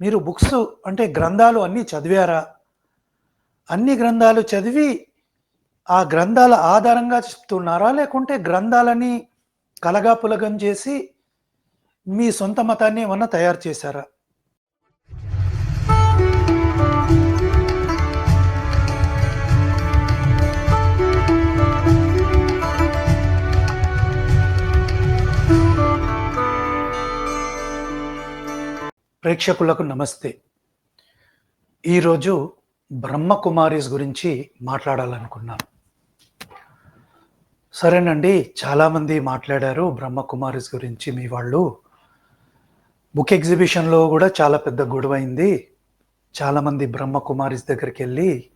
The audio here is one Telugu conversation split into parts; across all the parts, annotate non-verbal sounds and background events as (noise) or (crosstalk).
మీరు బుక్స్ అంటే గ్రంథాలు అన్నీ చదివారా? అన్ని గ్రంథాలు చదివి ఆ గ్రంథాల ఆధారంగా చెప్తున్నారా? లేకుంటే గ్రంథాలని కలగాపులగం చేసి మీ సొంత మతాన్ని ఏమన్నా తయారు చేశారా? ప్రేక్షకులకు నమస్తే. ఈరోజు బ్రహ్మకుమారిస్ గురించి మాట్లాడాలనుకున్నాను సరేనండి చాలామంది మాట్లాడారు బ్రహ్మకుమారిస్ గురించి మీ వాళ్ళు. బుక్ ఎగ్జిబిషన్లో కూడా చాలా పెద్ద గొడవైంది. చాలామంది బ్రహ్మకుమారీస్ దగ్గరికి వెళ్ళి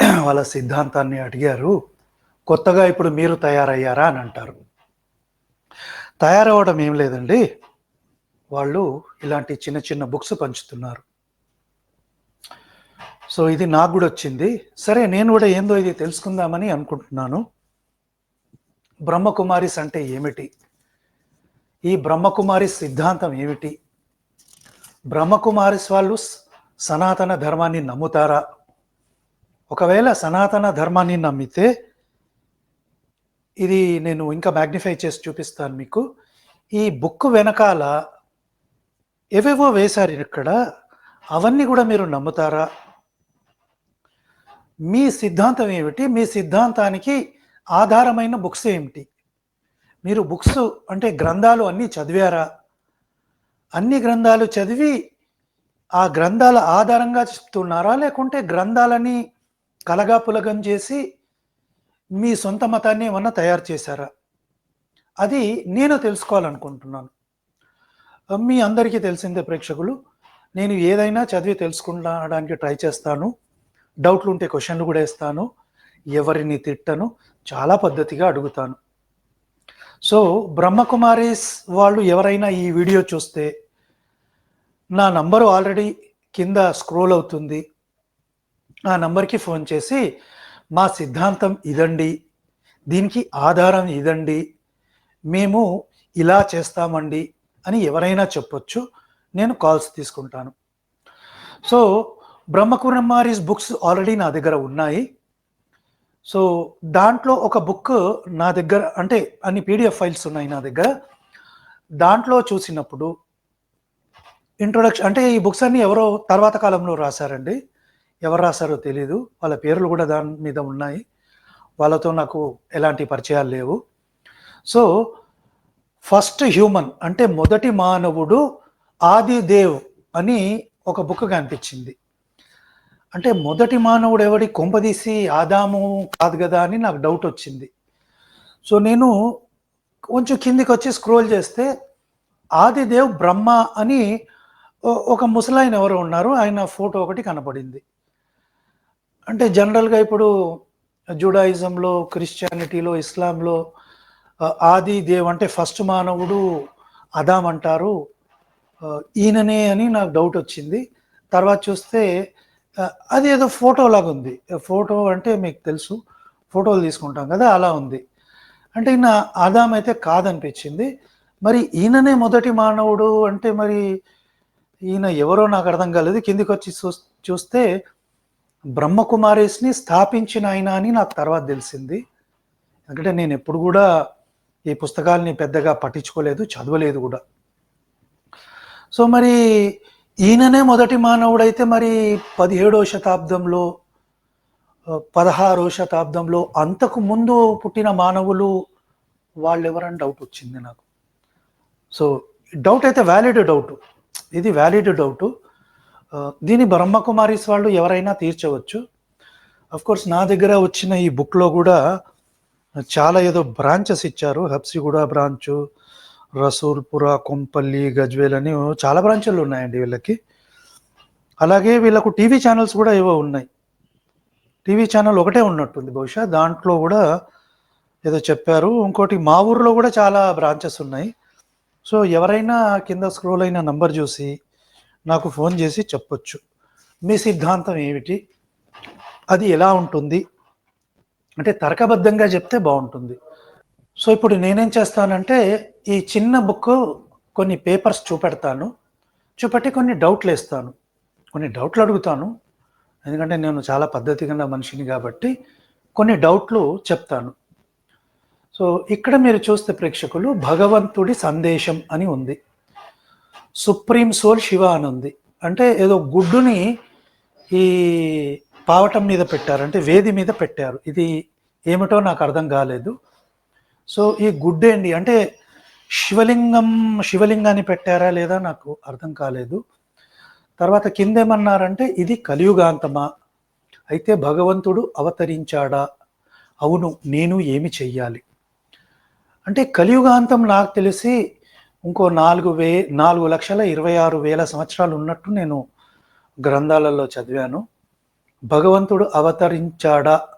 (clears throat) వాళ్ళ సిద్ధాంతాన్ని అడిగారు. కొత్తగా ఇప్పుడు మీరు తయారయ్యారా అని అంటారు. తయారవడం ఏం లేదండి. వాళ్ళు ఇలాంటి చిన్న చిన్న బుక్స్ పంచుతున్నారు. సో ఇది నాకు కూడా వచ్చింది. సరే నేను కూడా ఏందో ఇది తెలుసుకుందామని అనుకుంటున్నాను. బ్రహ్మకుమారిస్ అంటే ఏమిటి? ఈ బ్రహ్మకుమారి సిద్ధాంతం ఏమిటి? బ్రహ్మకుమారిస్ వాళ్ళు సనాతన ధర్మాన్ని నమ్ముతారా? ఒకవేళ సనాతన ధర్మాన్ని నమ్మితే ఇది నేను ఇంకా మ్యాగ్నిఫై చేసి చూపిస్తాను మీకు. ఈ బుక్ వెనకాల ఏవేవో వేశారు ఇక్కడ అవన్నీ కూడా మీరు నమ్ముతారా? మీ సిద్ధాంతం ఏమిటి? మీ సిద్ధాంతానికి ఆధారమైన బుక్స్ ఏమిటి? మీరు బుక్స్ అంటే గ్రంథాలు అన్నీ చదివారా? అన్ని గ్రంథాలు చదివి ఆ గ్రంథాల ఆధారంగా చెప్తున్నారా? లేకుంటే గ్రంథాలని కలగాపులగం చేసి మీ సొంత మతాన్ని ఏమన్నా తయారు చేశారా? అది నేను తెలుసుకోవాలనుకుంటున్నాను. మీ అందరికీ తెలిసిందే ప్రేక్షకులు నేను ఏదైనా చదివి తెలుసుకోవడానికి ట్రై చేస్తాను. డౌట్లు ఉంటే క్వశ్చన్లు కూడా వేస్తాను. ఎవరిని తిట్టను చాలా పద్ధతిగా అడుగుతాను. సో బ్రహ్మకుమారీస్ వాళ్ళు ఎవరైనా ఈ వీడియో చూస్తే నా నంబరు ఆల్రెడీ కింద స్క్రోల్ అవుతుంది. ఆ నంబర్కి ఫోన్ చేసి మా సిద్ధాంతం ఇదండి దీనికి ఆధారం ఇదండి మేము ఇలా చేస్తామండి అని ఎవరైనా చెప్పొచ్చు. నేను కాల్స్ తీసుకుంటాను. సో బ్రహ్మకుమారీస్ బుక్స్ ఆల్రెడీ నా దగ్గర ఉన్నాయి. సో దాంట్లో ఒక బుక్ నా దగ్గర అంటే అన్ని పీడిఎఫ్ ఫైల్స్ ఉన్నాయి నా దగ్గర. దాంట్లో చూసినప్పుడు ఇంట్రొడక్షన్ అంటే ఈ బుక్స్ అన్ని ఎవరో తర్వాత కాలంలో రాశారండి. ఎవరు రాశారో తెలీదు. వాళ్ళ పేర్లు కూడా దాని మీద ఉన్నాయి. వాళ్ళతో నాకు ఎలాంటి పరిచయాలు లేవు. సో ఫస్ట్ హ్యూమన్ అంటే మొదటి మానవుడు ఆది దేవ్ అని ఒక బుక్ కనిపించింది. అంటే మొదటి మానవుడు ఎవడి? కొంపదీసి ఆదాము కాదు కదా అని నాకు డౌట్ వచ్చింది. సో నేను కొంచెం కిందికి వచ్చి స్క్రోల్ చేస్తే ఆదిదేవ్ బ్రహ్మ అని ఒక ముసలాయన ఎవరో ఉన్నారు. ఆయన ఫోటో ఒకటి కనపడింది. అంటే జనరల్గా ఇప్పుడు జూడాయిజంలో క్రిస్టియానిటీలో ఇస్లాంలో ఆది దేవ్ అంటే ఫస్ట్ మానవుడు అదాం అంటారు. ఈయననే అని నాకు డౌట్ వచ్చింది. తర్వాత చూస్తే అది ఏదో ఫోటో లాగా ఉంది. ఫోటో అంటే మీకు తెలుసు. ఫోటోలు తీసుకుంటాం కదా అలా ఉంది. అంటే ఈయన ఆదాం అయితే కాదనిపించింది. మరి ఈయననే మొదటి మానవుడు అంటే మరి ఈయన ఎవరో నాకు అర్థం కాలేదు. కిందికి వచ్చి చూ చూస్తే బ్రహ్మకుమారేస్ని స్థాపించిన ఆయన అని నాకు తర్వాత తెలిసింది. ఎందుకంటే నేను ఎప్పుడు కూడా ఈ పుస్తకాల్ని పెద్దగా పట్టించుకోలేదు చదవలేదు కూడా. సో మరి ఈయననే మొదటి మానవుడైతే మరి పదిహేడవ శతాబ్దంలో పదహారో పదహారవ శతాబ్దంలో అంతకు ముందు పుట్టిన మానవులు వాళ్ళు ఎవరని డౌట్ వచ్చింది నాకు. సో డౌట్ అయితే వ్యాలిడ్ డౌట్ ఇది వ్యాలిడ్ డౌట్ దీని బ్రహ్మకుమారీస్ వాళ్ళు ఎవరైనా తీర్చవచ్చు. కోర్స్ నా దగ్గర వచ్చిన ఈ బుక్లో కూడా చాలా ఏదో బ్రాంచెస్ ఇచ్చారు. హబ్సిగూడ బ్రాంచు రసూల్పుర కొంపల్లి గజ్వేల్ అని చాలా బ్రాంచులు ఉన్నాయండి వీళ్ళకి. అలాగే వీళ్ళకు టీవీ ఛానల్స్ కూడా ఏవో ఉన్నాయి. టీవీ ఛానల్ ఒకటే ఉన్నట్టుంది బహుశా. దాంట్లో కూడా ఏదో చెప్పారు. ఇంకోటి మా ఊర్లో కూడా చాలా బ్రాంచెస్ ఉన్నాయి. సో ఎవరైనా కింద స్క్రోల్ అయిన నంబర్ చూసి నాకు ఫోన్ చేసి చెప్పొచ్చు. మీ సిద్ధాంతం ఏమిటి? అది ఎలా ఉంటుంది? అంటే తర్కబద్ధంగా చెప్తే బాగుంటుంది. సో ఇప్పుడు నేనేం చేస్తానంటే ఈ చిన్న బుక్ కొన్ని పేపర్స్ చూపెడతాను. చూపెట్టి కొన్ని డౌట్లు వేస్తాను. కొన్ని డౌట్లు అడుగుతాను. ఎందుకంటే నేను చాలా పద్ధతిగా మనిషిని కాబట్టి కొన్ని డౌట్లు చెప్తాను. సో ఇక్కడ మీరు చూస్తే ప్రేక్షకులు భగవంతుడి సందేశం అని ఉంది. సుప్రీం సోల్ శివ అని ఉంది. అంటే ఏదో గుడ్డుని ఈ పావటం మీద పెట్టారు అంటే వేది మీద పెట్టారు. ఇది ఏమిటో నాకు అర్థం కాలేదు. సో ఈ గుడ్డేండి ఏంటి? అంటే శివలింగం శివలింగాన్ని పెట్టారా లేదా నాకు అర్థం కాలేదు. తర్వాత కిందేమన్నారంటే ఇది కలియుగాంతమా? అయితే భగవంతుడు అవతరించాడా? అవును నేను ఏమి చెయ్యాలి? అంటే కలియుగాంతం నాకు తెలిసి ఇంకో నాలుగు వే నాలుగు లక్షల ఇరవై ఆరు వేల సంవత్సరాలు ఉన్నట్టు నేను గ్రంథాలలో చదివాను. భగవంతుడు అవతరించాడా?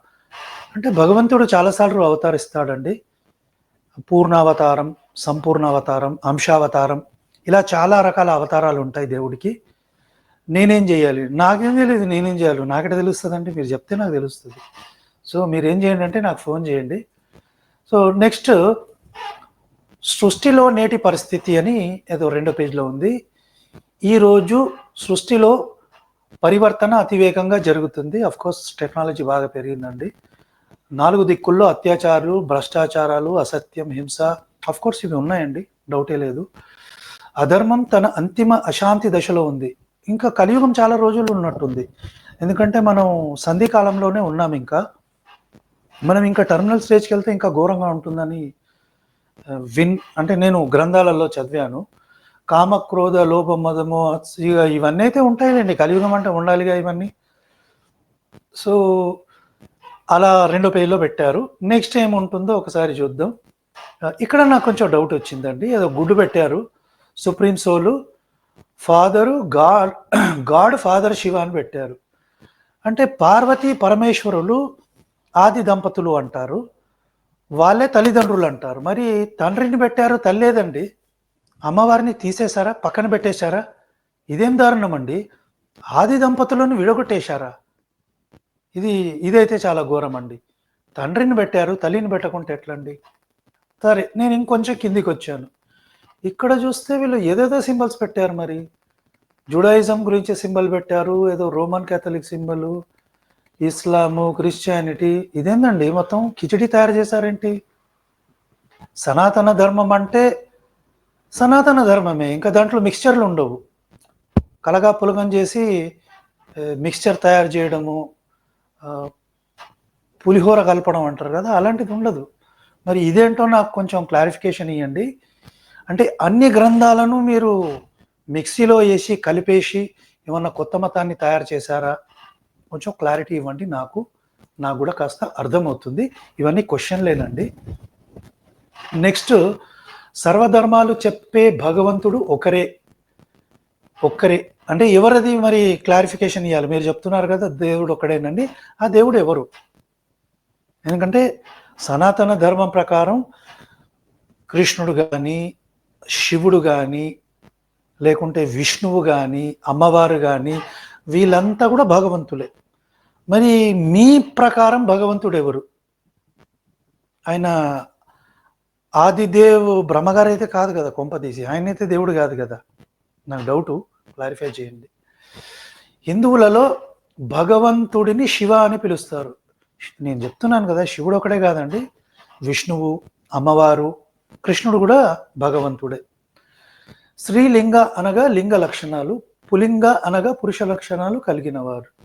అంటే భగవంతుడు చాలాసార్లు అవతరిస్తాడండి. పూర్ణావతారం సంపూర్ణ అవతారం అంశావతారం ఇలా చాలా రకాల అవతారాలు ఉంటాయి దేవుడికి. నేనేం చేయాలి? నాకేం తెలియదు నేనేం చేయాలి? నాకెట తెలుస్తుందంటే మీరు చెప్తే నాకు తెలుస్తుంది. సో మీరు ఏం చేయండి అంటే నాకు ఫోన్ చేయండి. సో నెక్స్ట్ సృష్టిలో నేటి పరిస్థితి అని ఏదో రెండో పేజీలో ఉంది. ఈరోజు సృష్టిలో పరివర్తన అతివేగంగా జరుగుతుంది. అఫ్ కోర్స్ టెక్నాలజీ బాగా పెరిగిందండి. నాలుగు దిక్కుల్లో అత్యాచారాలు భ్రష్టాచారాలు అసత్యం హింస అఫ్ కోర్స్ ఇవి ఉన్నాయండి. డౌటే లేదు. అధర్మం తన అంతిమ అశాంతి దశలో ఉంది. ఇంకా కలియుగం చాలా రోజులు ఉన్నట్టుంది. ఎందుకంటే మనం సంధి కాలంలోనే ఉన్నాం ఇంకా. మనం ఇంకా టర్మినల్ స్టేజ్కి వెళ్తే ఇంకా ఘోరంగా ఉంటుందని uh, విన్ అంటే నేను గ్రంథాలలో చదివాను. కామ క్రోధ మదము ఇవన్నీ అయితే ఉంటాయిలేండి. కలియుగం అంటే ఉండాలిగా ఇవన్నీ. సో అలా రెండో పేజీలో పెట్టారు. నెక్స్ట్ ఏముంటుందో ఒకసారి చూద్దాం. ఇక్కడ నాకు కొంచెం డౌట్ వచ్చిందండి. ఏదో గుడ్డు పెట్టారు. Supreme soul father God God father Shiva అని పెట్టారు. అంటే పార్వతీ పరమేశ్వరులు ఆది దంపతులు అంటారు. వాళ్ళే తల్లిదండ్రులు అంటారు. మరి తండ్రిని పెట్టారు తల్లేదండి. అమ్మవారిని తీసేశారా? పక్కన పెట్టేశారా? ఇదేం దారుణం అండి? ఆది దంపతులను విడగొట్టేశారా? ఇది ఇదైతే చాలా ఘోరం అండి. తండ్రిని పెట్టారు తల్లిని పెట్టకుంటే ఎట్లండి? సరే నేను ఇంకొంచెం కిందికి వచ్చాను. ఇక్కడ చూస్తే వీళ్ళు ఏదేదో సింబల్స్ పెట్టారు మరి. జుడాయిజం గురించి సింబల్ పెట్టారు ఏదో Roman Catholic symbol Islam Christianity ఇదేందండి? మొత్తం కిచిడి తయారు చేశారేంటి? సనాతన ధర్మం అంటే సనాతన ధర్మమే. ఇంకా దాంట్లో మిక్స్చర్లు ఉండవు. కలగా పులగం చేసి మిక్స్చర్ తయారు చేయడము పులిహోర కలపడం అంటారు కదా అలాంటిది ఉండదు. మరి ఇదేంటో నాకు కొంచెం క్లారిఫికేషన్ ఇవ్వండి అంటే అన్ని గ్రంథాలను మీరు మిక్సీలో వేసి కలిపేసి ఏమన్నా కొత్త మతాన్ని తయారు చేశారా? కొంచెం క్లారిటీ ఇవ్వండి నాకు. నాకు కూడా కాస్త అర్థమవుతుంది. ఇవన్నీ క్వశ్చన్లేనండి. నెక్స్ట్ సర్వధర్మాలు చెప్పే భగవంతుడు ఒకరే. ఒక్కరే. అంటే ఎవరిది మరి క్లారిఫికేషన్ ఇవ్వాలి మీరు చెప్తున్నారు కదా దేవుడు ఒక్కడేనండి ఆ దేవుడు ఎవరు? ఎందుకంటే సనాతన ధర్మం ప్రకారం కృష్ణుడు కానీ శివుడు కానీ లేకుంటే విష్ణువు కానీ అమ్మవారు కానీ వీళ్ళంతా కూడా భగవంతులే. మరి మీ ప్రకారం భగవంతుడు ఎవరు? ఆయన ఆదిదేవ్ బ్రహ్మగారు అయితే కాదు కదా కొంపదీసి ఆయన అయితే దేవుడు కాదు కదా. నాకు డౌటు. క్లారిఫై చేయండి. హిందువులలో భగవంతుడిని శివ అని పిలుస్తారు. నేను చెప్తున్నాను కదా శివుడు ఒకడే కాదండి. విష్ణువు అమ్మవారు కృష్ణుడు కూడా భగవంతుడే. స్త్రీలింగ అనగా లింగ లక్షణాలు పులింగ అనగా పురుష లక్షణాలు కలిగిన వారు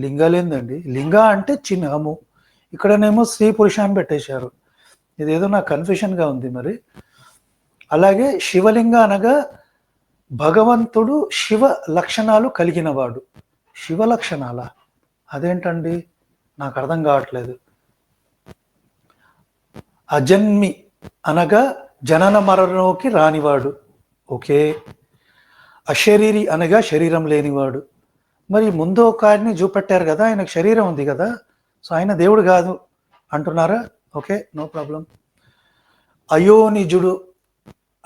లింగలేందండి? లింగ అంటే చిహ్నము. ఇక్కడనేమో స్త్రీ పురుష అని పెట్టేశారు. ఇదేదో నాకు కన్ఫ్యూషన్గా ఉంది మరి. అలాగే శివలింగ అనగా భగవంతుడు శివ లక్షణాలు కలిగినవాడు. శివ లక్షణాల. అదేంటండి? నాకు అర్థం కావట్లేదు. అజన్మి అనగా జనన మరణంకి రానివాడు. ఓకే. అశరీరి అనగా శరీరం లేనివాడు. మరి ముందు ఒక ఆయన్ని చూపెట్టారు కదా ఆయనకు శరీరం ఉంది కదా. సో ఆయన దేవుడు కాదు అంటున్నారా? Okay no problem. అయోనిజుడు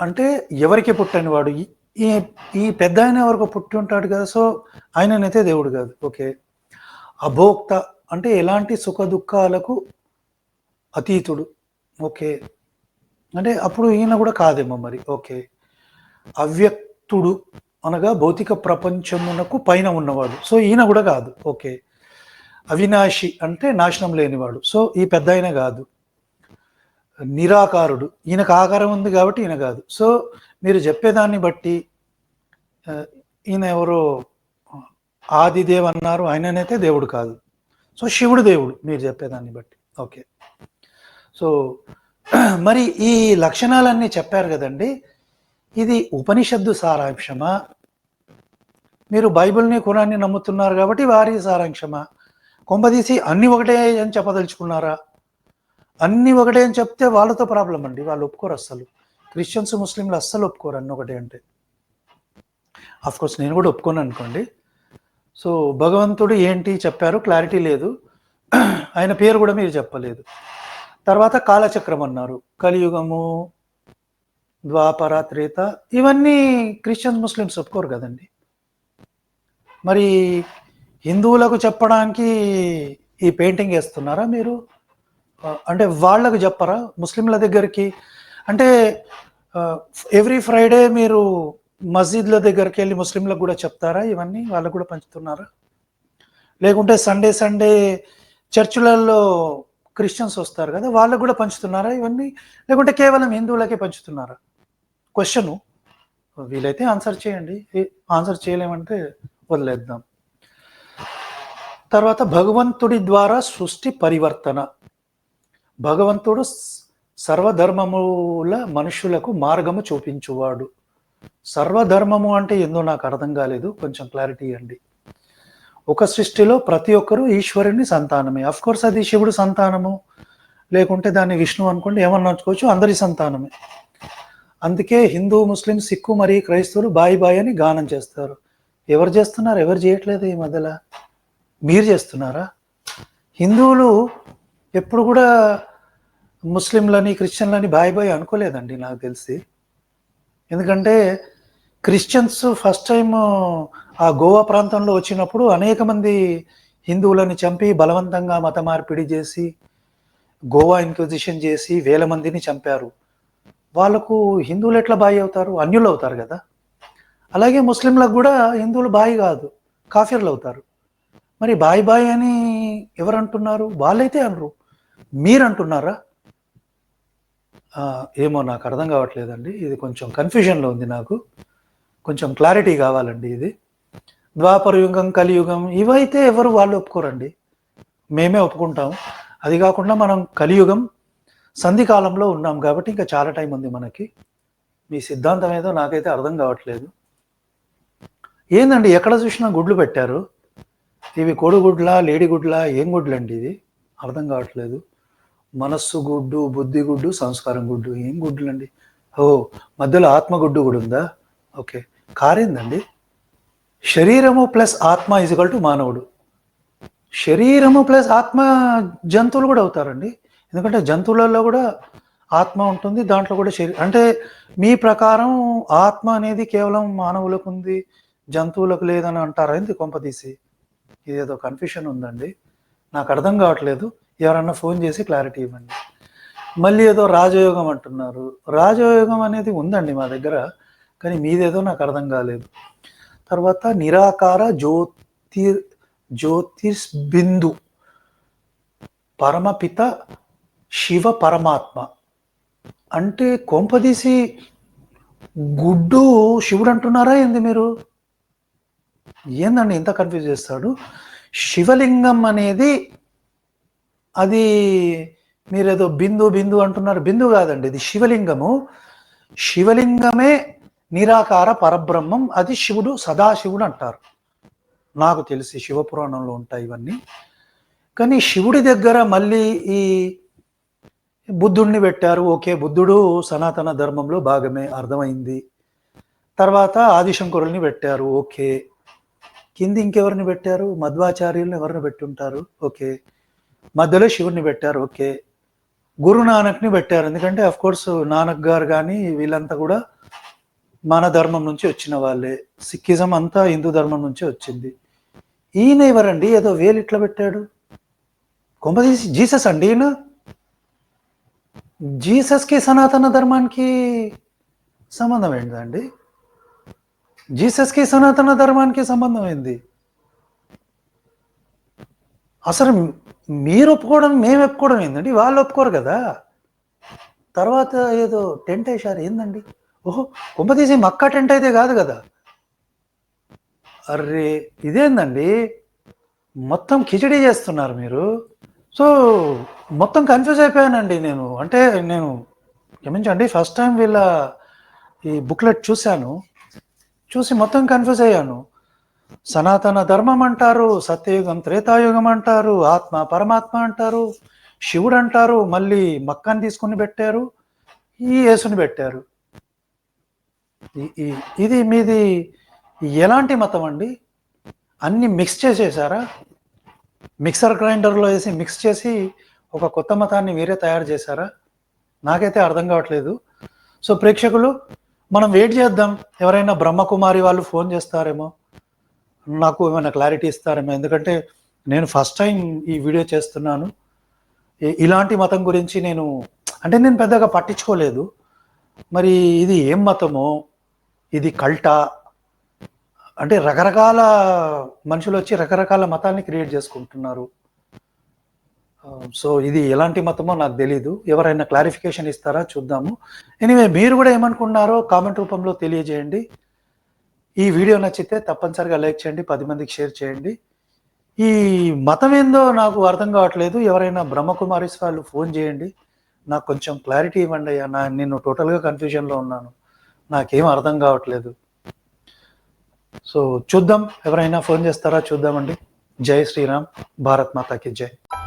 అంటే ఎవరికి పుట్టనివాడు ఈ- ఈ ఈ పెద్ద ఆయన ఎవరికి పుట్టి ఉంటాడు కదా సో ఆయననైతే దేవుడు కాదు. ఓకే. అభోక్త అంటే ఎలాంటి సుఖ దుఃఖాలకు అతీతుడు. ఓకే. అంటే అప్పుడు ఈయన కూడా కాదేమో మరి. ఓకే. అవ్యక్తుడు అనగా భౌతిక ప్రపంచమునకు పైన ఉన్నవాడు. సో ఈయన కూడా కాదు. ఓకే. అవినాశి అంటే నాశనం లేనివాడు. సో ఈ పెద్ద ఆయన కాదు. నిరాకారుడు. ఈయనకు ఆకారం ఉంది కాబట్టి ఈయన కాదు. సో మీరు చెప్పేదాన్ని బట్టి ఈయన ఎవరో ఆదిదేవ్ అన్నారు. ఆయననైతే దేవుడు కాదు. సో శివుడు దేవుడు మీరు చెప్పేదాన్ని బట్టి. ఓకే. సో (clears throat) మరి ఈ లక్షణాలన్నీ చెప్పారు కదండి. ఇది ఉపనిషత్తు సారాంశమా? మీరు బైబిల్ని కురాన్ని నమ్ముతున్నారు కాబట్టి వారి సారాంశమా? కొంపదీసి అన్ని ఒకటే అని చెప్పదలుచుకున్నారా? అన్ని ఒకటే అని చెప్తే వాళ్ళతో ప్రాబ్లం అండి. వాళ్ళు ఒప్పుకోరు అస్సలు. క్రిస్టియన్స్ ముస్లింలు అస్సలు ఒప్పుకోరు అన్ని ఒకటే అంటే. కోర్స్ నేను కూడా ఒప్పుకోను అనుకోండి. సో భగవంతుడు ఏంటి చెప్పారు? క్లారిటీ లేదు. (clears throat) ఆయన పేరు కూడా మీరు చెప్పలేదు. తర్వాత కాలచక్రం అన్నారు. కలియుగము ద్వాపర త్రేత ఇవన్నీ క్రిస్టియన్స్ ముస్లిమ్స్ ఒప్పుకోరు కదండి. మరి హిందువులకు చెప్పడానికి ఈ పెయింటింగ్ వేస్తున్నారా మీరు? అంటే వాళ్ళకు చెప్పరా? ముస్లింల దగ్గరికి? అంటే ఎవ్రీ ఫ్రైడే మీరు మస్జిద్ల దగ్గరికి వెళ్ళి ముస్లింలకు కూడా చెప్తారా ఇవన్నీ? వాళ్ళకు కూడా పంచుతున్నారా? లేకుంటే సండే సండే చర్చిలలో క్రిస్టియన్స్ వస్తారు కదా వాళ్ళకు కూడా పంచుతున్నారా ఇవన్నీ? లేకుంటే కేవలం హిందువులకే పంచుతున్నారా? క్వశ్చను వీలైతే ఆన్సర్ చేయండి. ఆన్సర్ చేయలేమంటే వదిలేద్దాం. తర్వాత భగవంతుడి ద్వారా సృష్టి పరివర్తన. భగవంతుడు సర్వధర్మముల మనుషులకు మార్గము చూపించువాడు. సర్వధర్మము అంటే ఏందో నాకు అర్థం కాలేదు. కొంచెం క్లారిటీ ఇవ్వండి. ఒక సృష్టిలో ప్రతి ఒక్కరూ ఈశ్వరుని సంతానమే. అఫ్ కోర్స్ అది శివుడు సంతానము. లేకుంటే దాన్ని విష్ణు అనుకోండి ఏమన్నా అనుకోవచ్చు అందరి సంతానమే. అందుకే హిందూ ముస్లిం సిక్కు మరియు క్రైస్తవులు బాయి బాయి అని గానం చేస్తారు. ఎవరు చేస్తున్నారు? ఎవరు చేయట్లేదు ఈ మధ్యలో? మీరు చేస్తున్నారా? హిందువులు ఎప్పుడు కూడా ముస్లింలని క్రిస్టియన్లని బాయ్ బాయ్ అనుకోలేదండి నాకు తెలిసి. ఎందుకంటే క్రిస్టియన్స్ ఫస్ట్ టైం ఆ గోవా ప్రాంతంలో వచ్చినప్పుడు అనేక మంది హిందువులని చంపి బలవంతంగా మత మార్పిడి చేసి గోవా ఇన్క్విజిషన్ చేసి వేల మందిని చంపారు. వాళ్ళకు హిందువులు ఎట్లా బాయి అవుతారు? అన్యులు అవుతారు కదా. అలాగే ముస్లింలకు కూడా హిందువులు బాయి కాదు కాఫీర్లు అవుతారు. మరి బాయ్ బాయ్ అని ఎవరు అంటున్నారు? వాళ్ళైతే అనరు. మీరు అంటున్నారా ఏమో నాకు అర్థం కావట్లేదండి. ఇది కొంచెం కన్ఫ్యూజన్లో ఉంది నాకు. కొంచెం క్లారిటీ కావాలండి ఇది. ద్వాపర యుగం కలియుగం ఇవైతే ఎవరు వాళ్ళు ఒప్పుకోరండి? మేమే ఒప్పుకుంటాం. అది కాకుండా మనం కలియుగం సంధి కాలంలో ఉన్నాం కాబట్టి ఇంకా చాలా టైం ఉంది మనకి. మీ సిద్ధాంతం ఏదో నాకైతే అర్థం కావట్లేదు. ఏందండి ఎక్కడ చూసినా గుడ్లు పెట్టారు? ఇవి కోడిగుడ్లా లేడిగుడ్లా ఏం గుడ్లండి ఇది? అర్థం కావట్లేదు. మనస్సు గుడ్డు బుద్ధి గుడ్డు సంస్కారం గుడ్డు ఏం గుడ్డులండి? ఓ మధ్యలో ఆత్మ గుడ్డు కూడా ఉందా? ఓకే. కారేందండి? శరీరము ప్లస్ ఆత్మ ఈజ్వల్ టు మానవుడు. శరీరము ప్లస్ ఆత్మ జంతువులు కూడా అవుతారండి. ఎందుకంటే జంతువులలో కూడా ఆత్మ ఉంటుంది దాంట్లో కూడా శరీరం అంటే మీ ప్రకారం ఆత్మ అనేది కేవలం మానవులకు ఉంది జంతువులకు లేదని అంటారా? ఇది కొంపదీసి ఇదేదో కన్ఫ్యూషన్ ఉందండి. నాకు అర్థం కావట్లేదు. ఎవరన్నా ఫోన్ చేసి క్లారిటీ ఇవ్వండి. మళ్ళీ ఏదో రాజయోగం అంటున్నారు. రాజయోగం అనేది ఉందండి మా దగ్గర కానీ మీదేదో నాకు అర్థం కాలేదు. తర్వాత నిరాకార జ్యోతి జ్యోతిష్ బిందు పరమపిత శివ పరమాత్మ. అంటే కొంపదీసి గుడ్డు శివుడు అంటున్నారా ఏంది మీరు? ఏందండి ఇంత కన్ఫ్యూజ్ చేస్తాడు? శివలింగం అనేది అది మీరేదో బిందు బిందు అంటున్నారు. బిందు కాదండి ఇది శివలింగము. శివలింగమే నిరాకార పరబ్రహ్మం అది శివుడు సదాశివుడు అంటారు. నాకు తెలిసి శివపురాణంలో ఉంటాయి ఇవన్నీ. కానీ శివుడి దగ్గర మళ్ళీ ఈ బుద్ధుడిని పెట్టారు. ఓకే బుద్ధుడు సనాతన ధర్మంలో భాగమే అర్థమైంది. తర్వాత ఆదిశంకరుల్ని పెట్టారు. ఓకే. కింది ఇంకెవరిని పెట్టారు? మధ్వాచార్యుల్ని ఎవరిని పెట్టుంటారు? ఓకే. మధ్యలో శివుడిని పెట్టారు ఓకే. గురు నానక్ని పెట్టారు ఎందుకంటే అఫ్ కోర్స్ నానక్ గారు కానీ వీళ్ళంతా కూడా మన ధర్మం నుంచి వచ్చిన వాళ్ళే. సిక్కిజం అంతా హిందూ ధర్మం నుంచే వచ్చింది. ఈయన ఎవరండి? ఏదో వేలు ఇట్లా పెట్టాడు. కొంపదీసి జీసస్ అండి ఈయన? జీసస్కి సనాతన ధర్మానికి సంబంధం ఏంటండి జీసస్కి సనాతన ధర్మానికి సంబంధం ఏంది? అసలు మీరు ఒప్పుకోవడం మేము ఒప్పుకోవడం ఏందండి? వాళ్ళు ఒప్పుకోరు కదా? తర్వాత ఏదో టెంట్ వేశారు. ఏందండి? ఓహో కుంభతీసి మక్క టెంట్ అయితే కాదు కదా? అర్రే ఇదేందండి? మొత్తం కిచడీ చేస్తున్నారు మీరు. సో మొత్తం కన్ఫ్యూజ్ అయిపోయానండి నేను. అంటే నేను క్షమించండి ఫస్ట్ టైం వీళ్ళ ఈ బుక్లెట్ చూశాను. చూసి మొత్తం కన్ఫ్యూజ్ అయ్యాను. సనాతన ధర్మం అంటారు సత్యయుగం త్రేతాయుగం అంటారు ఆత్మ పరమాత్మ అంటారు శివుడు అంటారు మళ్ళీ మక్కని తీసుకుని పెట్టారు ఈ యేసుని పెట్టారు. ఇది మీది ఎలాంటి మతం అండి? అన్ని మిక్స్ చేసేసారా? మిక్సర్ గ్రైండర్లో వేసి మిక్స్ చేసి ఒక కొత్త మతాన్ని మీరే తయారు చేశారా? నాకైతే అర్థం కావట్లేదు. సో ప్రేక్షకులు మనం వెయిట్ చేద్దాం. ఎవరైనా బ్రహ్మకుమారి వాళ్ళు ఫోన్ చేస్తారేమో. నాకు ఏమైనా క్లారిటీ ఇస్తారేమో ఎందుకంటే నేను ఫస్ట్ టైం ఈ వీడియో చేస్తున్నాను. ఇలాంటి మతం గురించి నేను అంటే నేను పెద్దగా పట్టించుకోలేదు. మరి ఇది ఏం మతమో ఇది కల్టా అంటే రకరకాల మనుషులు వచ్చి రకరకాల మతాన్ని క్రియేట్ చేసుకుంటున్నారు. సో ఇది ఎలాంటి మతమో నాకు తెలీదు. ఎవరైనా క్లారిఫికేషన్ ఇస్తారా? చూద్దాము. ఎనివే మీరు కూడా ఏమనుకున్నారో కామెంట్ రూపంలో తెలియజేయండి. ఈ వీడియో నచ్చితే తప్పనిసరిగా లైక్ చేయండి పది మందికి షేర్ చేయండి. ఈ మతం ఏందో నాకు అర్థం కావట్లేదు. ఎవరైనా బ్రహ్మకుమారిస్ వాళ్ళు ఫోన్ చేయండి. నాకు కొంచెం క్లారిటీ ఇవ్వండి అయ్యా. నా నేను టోటల్గా కన్ఫ్యూజన్లో ఉన్నాను. నాకేం అర్థం కావట్లేదు. సో చూద్దాం. ఎవరైనా ఫోన్ చేస్తారా చూద్దామండి. జై శ్రీరామ్. భారత్ మాతాకి జై.